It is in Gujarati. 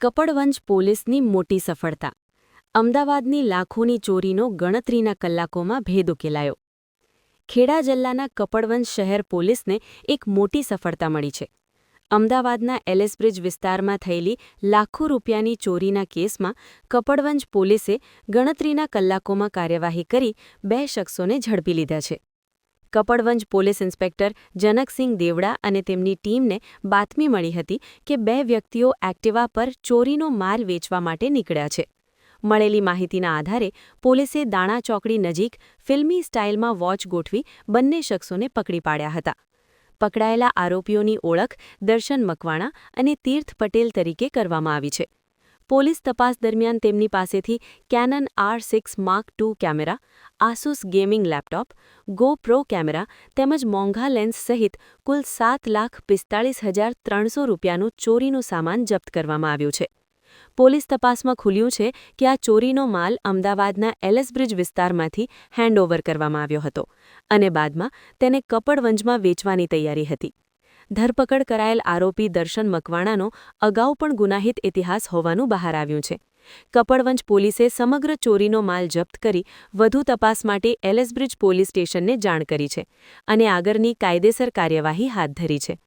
કપડવંજ પોલીસની મોટી સફળતા. અમદાવાદની લાખોની ચોરીનો ગણતરીના કલાકોમાં ભેદ ઉકેલાયો. ખેડા જિલ્લાના કપડવંજ શહેર પોલીસને એક મોટી સફળતા મળી છે. અમદાવાદના એલેસબ્રિજ વિસ્તારમાં થયેલી લાખો રૂપિયાની ચોરીના કેસમાં કપડવંજ પોલીસે ગણતરીના કલાકોમાં કાર્યવાહી કરી બે શખ્સોને ઝડપી લીધા છે. કપડવંજ પોલીસ ઇન્સ્પેક્ટર જનકસિંહ દેવડા અને તેમની ટીમને બાતમી મળી હતી કે બે વ્યક્તિઓ એક્ટિવા પર ચોરીનો માલ વેચવા માટે નીકળ્યા છે. મળેલી માહિતીના આધારે પોલીસે દાણા ચોકડી નજીક ફિલ્મી સ્ટાઇલમાં વોચ ગોઠવી બંને શખ્સોને પકડી પાડ્યા હતા. પકડાયેલા આરોપીઓની ઓળખ દર્શન મકવાણા અને તીર્થ પટેલ તરીકે કરવામાં આવી છે. પોલીસ તપાસ દરમિયાન તેમની પાસેથી Canon R six mark two camera Asus gaming laptop GoPro camera તેમજ મોંઘા લેન્સ સહિત કુલ સાત લાખ પિસ્તાળીસ હજાર ત્રણસો રૂપિયાનું ચોરીનું સામાન જપ્ત કરવામાં આવ્યું છે. પોલીસ તપાસમાં ખુલ્યું છે કે આ ચોરીનો માલ અમદાવાદના એલએસબ્રિજ વિસ્તારમાંથી હેન્ડઓવર કરવામાં આવ્યો હતો અને બાદમાં તેને કપડવંજમાં વેચવાની તૈયારી હતી. ધરપકડ કરાયેલ આરોપી દર્શન મકવાણાનો અગાઉ પણ ગુનાહિત ઇતિહાસ હોવાનું બહાર આવ્યું છે. કપડવંજ પોલીસે સમગ્ર ચોરીનો માલ જપ્ત કરી વધુ તપાસ માટે એલએસબ્રિજ પોલીસ સ્ટેશનને જાણ કરી છે અને આગળની કાયદેસર કાર્યવાહી હાથ ધરી છે.